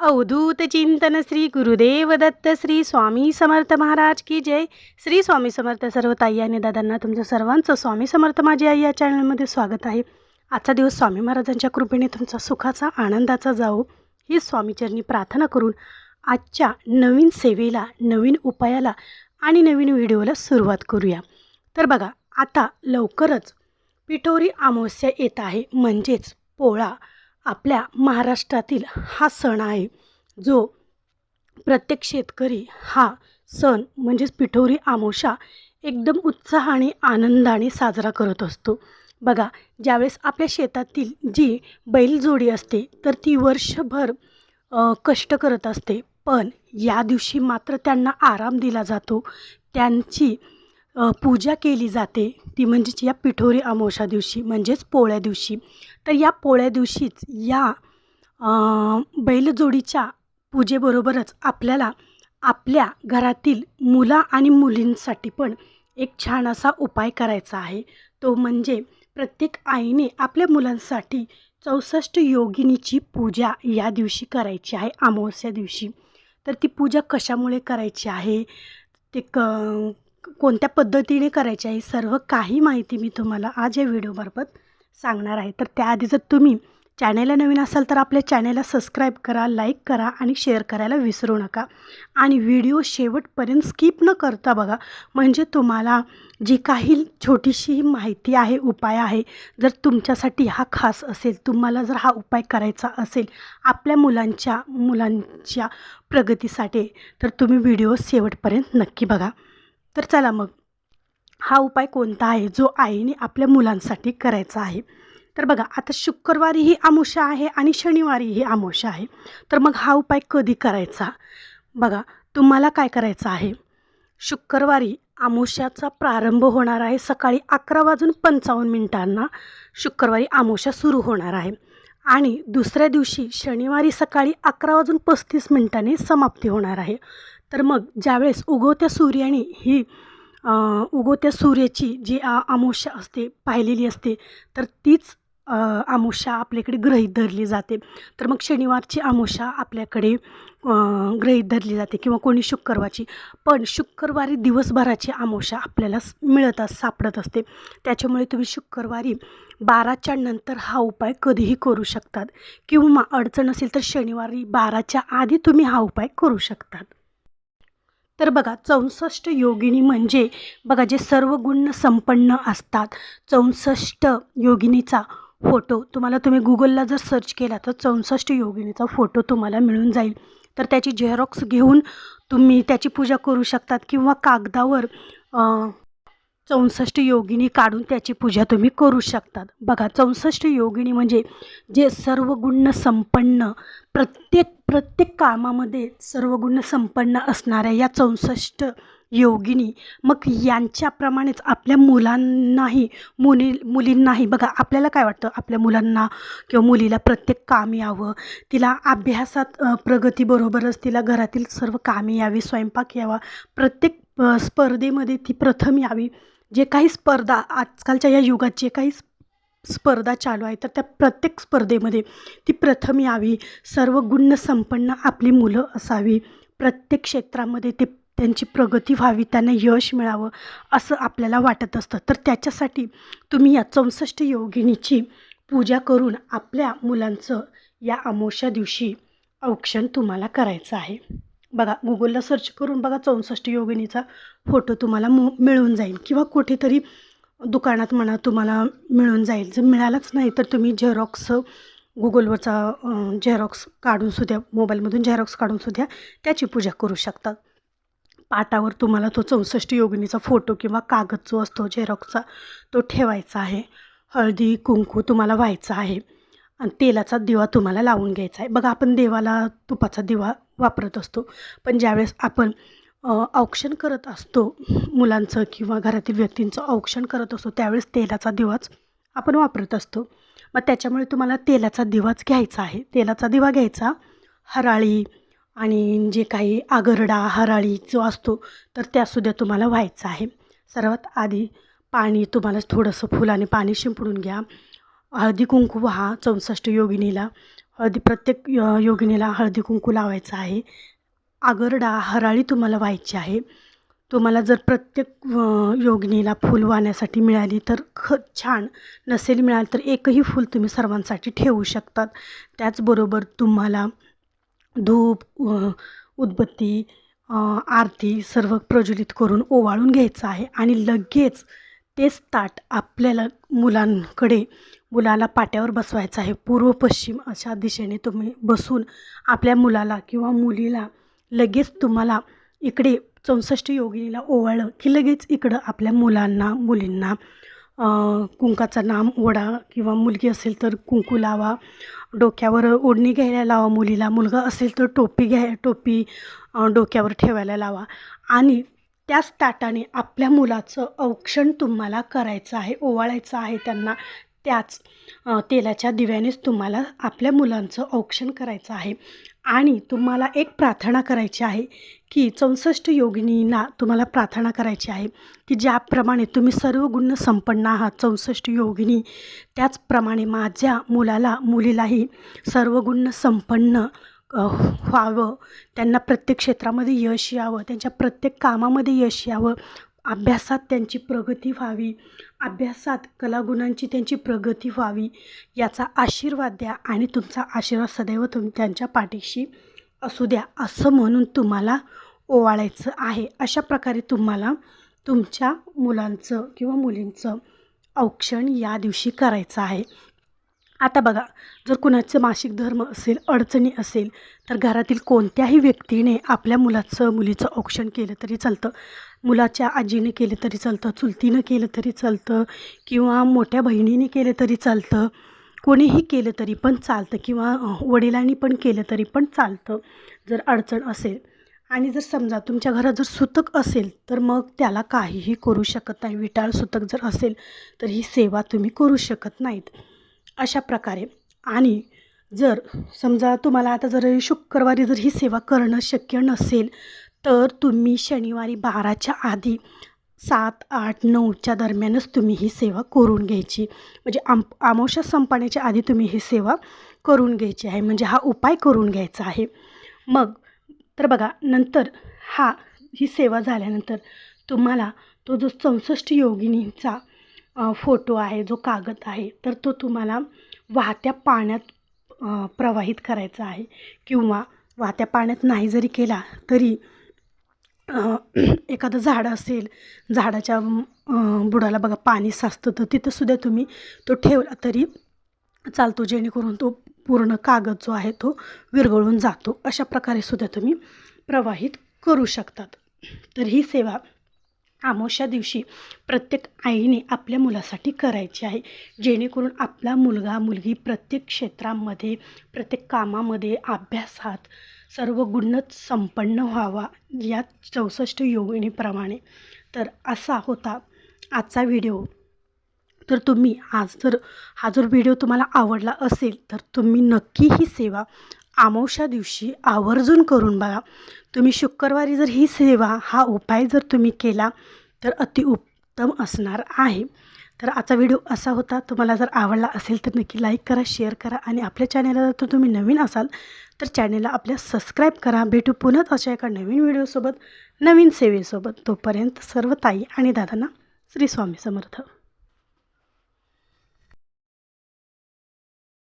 अवधूत चिंतन श्री गुरुदेव दत्त श्री स्वामी समर्थ महाराज की जय. श्री स्वामी समर्थ सर्व ताई आणि दादांना तुमचं सर्वांचं स्वामी समर्थ माझी आई या चॅनलमध्ये स्वागत आहे. आजचा दिवस स्वामी महाराजांच्या कृपेने तुमचा सुखाचा आनंदाचा जाओ ही स्वामीचरणी प्रार्थना करून आजच्या नवीन सेवेला नवीन उपायाला आणि नवीन व्हिडिओला सुरुवात करूया. तर बघा आता लवकरच पिठोरी अमावस्या येत आहे. म्हणजेच पोळा. आपल्या महाराष्ट्रातील हा सण आहे जो प्रत्येक शेतकरी हा सण म्हणजेच पिठोरी आमोशा एकदम उत्साहाने आनंदाने साजरा करत असतो. बघा ज्यावेळेस आपल्या शेतातील जी बैलजोडी असते तर ती वर्षभर कष्ट करत असते. पण या दिवशी मात्र त्यांना आराम दिला जातो. त्यांची पूजा केली जाते. ती म्हणजेच या पिठोरी अमावस्या दिवशी म्हणजेच पोळ्या दिवशी. तर या पोळ्या दिवशीच या बैलजोडीच्या पूजेबरोबरच आपल्याला आपल्या घरातील मुला आणि मुलींसाठी पण एक छान असा उपाय करायचा आहे. तो म्हणजे प्रत्येक आईने आपल्या मुलांसाठी चौसष्ट योगिनीची पूजा या दिवशी करायची आहे अमावस्या दिवशी. तर ती पूजा कशामुळे करायची आहे? ते क कोणत्या पद्धतीने करायची आहे सर्व काही माहिती मी तुम्हाला आज या व्हिडिओमार्फत सांगणार आहे. तर त्याआधी जर तुम्ही चॅनेलला नवीन असाल तर आपल्या चॅनेलला सबस्क्राईब करा लाईक करा आणि शेअर करायला विसरू नका. आणि व्हिडिओ शेवटपर्यंत स्किप न करता बघा. म्हणजे तुम्हाला जी काही छोटीशी माहिती आहे उपाय आहे जर तुमच्यासाठी हा खास असेल तुम्हाला जर हा उपाय करायचा असेल आपल्या मुलांच्या मुलांच्या प्रगतीसाठी तर तुम्ही व्हिडिओ शेवटपर्यंत नक्की बघा. तर चला मग. हा उपाय कोणता आहे? जो आईने आपल्या मुलांसाठी करायचा आहे. तर बघा आता शुक्रवारी ही आमोशा आहे आणि शनिवारी ही आमोशा आहे. तर मग हा उपाय कधी करायचा? बघा तुम्हाला काय करायचं आहे? शुक्रवारी आमोशाचा प्रारंभ होणार आहे सकाळी अकरा वाजून पंचावन्न मिनिटांना. शुक्रवारी आमोशा सुरू होणार आहे. आणि दुसऱ्या दिवशी शनिवारी सकाळी अकरा वाजून पस्तीस मिनिटांनी समाप्ती होणार आहे. तर मग ज्यावेळेस उगवत्या सूर्याने ही उगवत्या सूर्याची जी आ अमावस्या असते पाहिलेली असते तर तीच अ, अमावस्या आपल्याकडे ग्रहीत धरली जाते. तर मग शनिवारची अमावस्या आपल्याकडे ग्रहीत धरली जाते किंवा कोणी शुक्रवारची. पण शुक्रवारी दिवसभराची अमावस्या आपल्याला मिळत अस सापडत असते. त्याच्यामुळे तुम्ही शुक्रवारी बाराच्या नंतर हा उपाय कधीही करू शकतात. किंवा अडचण असेल तर शनिवारी बाराच्या आधी तुम्ही हा उपाय करू शकतात. तर बघा चौसष्ट योगिनी म्हणजे बघा जे सर्व गुण संपन्न असतात चौसष्ट योगिनीचा फोटो. तुम्हाला तुम्ही गुगलला जर सर्च केला तर चौसष्ट योगिनीचा फोटो तुम्हाला मिळून जाईल. तर त्याची झेरॉक्स घेऊन तुम्ही त्याची पूजा करू शकतात किंवा कागदावर चौसष्ट योगिनी काढून त्याची पूजा तुम्ही करू शकतात. बघा चौसष्ट योगिनी म्हणजे जे सर्व गुण संपन्न प्रत्येक प्रत्येक कामामध्ये सर्व गुण संपन्न असणाऱ्या या चौसष्ट योगिनी मग यांच्याप्रमाणेच आपल्या मुलांनाही मुली मुलींनाही बघा आपल्याला काय वाटतं? आपल्या मुलांना किंवा मुलीला प्रत्येक काम यावं तिला अभ्यासात प्रगतीबरोबरच तिला घरातील सर्व कामे यावी स्वयंपाक यावा प्रत्येक स्पर्धेमध्ये ती प्रथम यावी जे काही स्पर्धा आजकालच्या या युगात जे काही स्पर्धा चालू आहे तर त्या प्रत्येक स्पर्धेमध्ये ती प्रथम यावी सर्व गुण संपन्न आपली मुलं असावी. प्रत्येक क्षेत्रामध्ये ते त्यांची प्रगती व्हावी त्यांना यश मिळावं असं आपल्याला वाटत असतं. तर त्याच्यासाठी तुम्ही या चौसष्ट योगिनीची पूजा करून आपल्या मुलांचं या अमोशा दिवशी औक्षण तुम्हाला करायचं आहे. बघा गुगलला सर्च करून बघा चौसष्ट योगिनीचा फोटो तुम्हाला मु मिळून जाईल. किंवा कुठेतरी दुकानात म्हणा तुम्हाला मिळून जाईल. जर मिळालंच नाही तर तुम्ही झेरॉक्स गुगलवरचा झेरॉक्स काढून सुद्धा मोबाईलमधून झेरॉक्स काढून सुद्धा त्याची पूजा करू शकता. पाटावर तुम्हाला तो चौसष्ट योगिनीचा फोटो किंवा कागद जो असतो झेरॉक्सचा तो ठेवायचा आहे. हळदी कुंकू तुम्हाला व्हायचा आहे. आणि तेलाचा दिवा तुम्हाला लावून घ्यायचा आहे. बघा आपण देवाला तुपाचा दिवा वापरत असतो. पण ज्यावेळेस आपण औक्षण करत असतो मुलांचं किंवा घरातील व्यक्तींचं औक्षण करत असतो त्यावेळेस तेलाचा दिवाच आपण वापरत असतो. मग त्याच्यामुळे तुम्हाला तेलाचा दिवाच घ्यायचा आहे. तेलाचा दिवा घ्यायचा हराळी आणि जे काही आगरडा हराळी जो असतो तर त्यासुद्धा तुम्हाला व्हायचा आहे. सर्वात आधी पाणी तुम्हाला थोडंसं फुलाने पाणी शिंपडून घ्या. हळदी कुंकू हा चौसष्ट योगिनीला हळदी प्रत्येक योगिनीला हळदी कुंकू लावायचं आहे. आगरडा हराळी तुम्हाला व्हायची आहे. तुम्हाला जर प्रत्येक योगिनीला फूल वाहण्यासाठी मिळाली तर ख छान. नसेल मिळाली तर एकही फूल तुम्ही सर्वांसाठी ठेवू शकतात. त्याचबरोबर तुम्हाला धूप उदबत्ती आरती सर्व प्रज्वलित करून ओवाळून घ्यायचं आहे. आणि लगेच तेच ताट आपल्याला मुलांकडे मुलाला पाट्यावर बसवायचं आहे. पूर्व पश्चिम अशा दिशेने तुम्ही बसून आपल्या मुलाला किंवा मुलीला लगेच तुम्हाला इकडे चौसष्ट योगिनीला ओवाळलं की लगेच इकडं आपल्या मुलांना मुलींना कुंकाचा नाम ओढा किंवा मुलगी असेल तर कुंकू लावा डोक्यावर ओढणी घ्यायला लावा मुलीला मुलगा असेल तर टोपी घ्या टोपी डोक्यावर ठेवायला लावा. आणि त्याच ताटाने आपल्या मुलाचं औक्षण तुम्हाला करायचं आहे ओवाळायचं आहे त्यांना. त्याच तेलाच्या दिव्यानेच तुम्हाला आपल्या मुलांचं औक्षण करायचं आहे. आणि तुम्हाला एक प्रार्थना करायची आहे की चौसष्ट योगिनींना तुम्हाला प्रार्थना करायची आहे की ज्याप्रमाणे तुम्ही सर्व गुण संपन्न आहात चौसष्ट योगिनी त्याचप्रमाणे माझ्या मुलाला मुलीलाही सर्व गुण संपन्न व्हावं त्यांना प्रत्येक क्षेत्रामध्ये यश यावं त्यांच्या प्रत्येक कामामध्ये यश यावं अभ्यासात त्यांची प्रगती व्हावी अभ्यासात कलागुणांची त्यांची प्रगती व्हावी याचा आशीर्वाद द्या आणि तुमचा आशीर्वाद सदैव तुम त्यांच्या पाठीशी असू द्या असं म्हणून तुम्हाला ओवाळायचं आहे. अशा प्रकारे तुम्हाला तुमच्या मुलांचं किंवा मुलींचं औक्षण या दिवशी करायचं आहे. आता बघा जर कुणाचं मासिक धर्म असेल अडचणी असेल तर घरातील कोणत्याही व्यक्तीने आपल्या मुलाचं मुलीचं औक्षण केलं तरी चालतं. मुलाच्या आजीने केलं तरी चालतं चुलतीनं केलं तरी चालतं किंवा मोठ्या बहिणीने केलं तरी चालतं. कोणीही केलं तरी पण चालतं किंवा वडिलांनी पण केलं तरी पण चालतं जर अडचण असेल. आणि जर समजा तुमच्या घरात जर सुतक असेल तर मग त्याला काहीही करू शकत नाही. विटाळ सुतक जर असेल तर ही सेवा तुम्ही करू शकत नाहीत. अशा प्रकारे. आणि जर समजा तुम्हाला आता जर शुक्रवारी जर ही सेवा करणं शक्य नसेल तर तुम्ही शनिवारी बाराच्या आधी सात आठ नऊच्या दरम्यानच तुम्ही ही सेवा करून घ्यायची. म्हणजे आम आमोशा संपण्याच्या आधी तुम्ही ही सेवा करून घ्यायची आहे. म्हणजे हा उपाय करून घ्यायचा आहे. मग तर बघा नंतर हा ही सेवा झाल्यानंतर तुम्हाला तो जो चौसष्ट योगिनींचा फोटो आहे जो कागद आहे तर तो तुम्हाला वाहत्या पाण्यात प्रवाहित करायचा आहे किंवा वाहत्या पाण्यात नाही जरी केला तरी एखादं झाड असेल झाडाच्या बुडाला बघा पाणी साचतं तर तिथंसुद्धा तुम्ही तो ठेवला तरी चालतो जेणेकरून तो पूर्ण कागद जो आहे तो विरघळून जातो. अशा प्रकारे सुद्धा तुम्ही प्रवाहित करू शकतात. तर ही सेवा आमोशा दिवशी प्रत्येक आईने आपल्या मुलासाठी करायची आहे. जेणेकरून आपला मुलगा मुलगी प्रत्येक क्षेत्रामध्ये प्रत्येक कामामध्ये अभ्यासात सर्व गुणच संपन्न व्हावा या चौसष्ट योगिनीप्रमाणे तर असा होता आजचा व्हिडिओ. तर तुम्ही आज जर हा जर व्हिडिओ तुम्हाला आवडला असेल तर तुम्ही नक्की ही सेवा आमोशा दिवशी आवर्जून करून बघा. तुम्ही शुक्रवारी जर ही सेवा हा उपाय जर तुम्ही केला तर अतिउत्तम असणार आहे. तर आजचा व्हिडिओ असा होता. तुम्हाला जर आवडला असेल तर नक्की लाईक करा शेअर करा आणि आपल्या चॅनलला जर तुम्ही नवीन असाल तर चॅनलला आपल्या सबस्क्राईब करा. भेटू पुन्हा अशा एका नवीन व्हिडिओसोबत नवीन सेवेसोबत. तोपर्यंत सर्व ताई आणि दादांना श्री स्वामी समर्थ.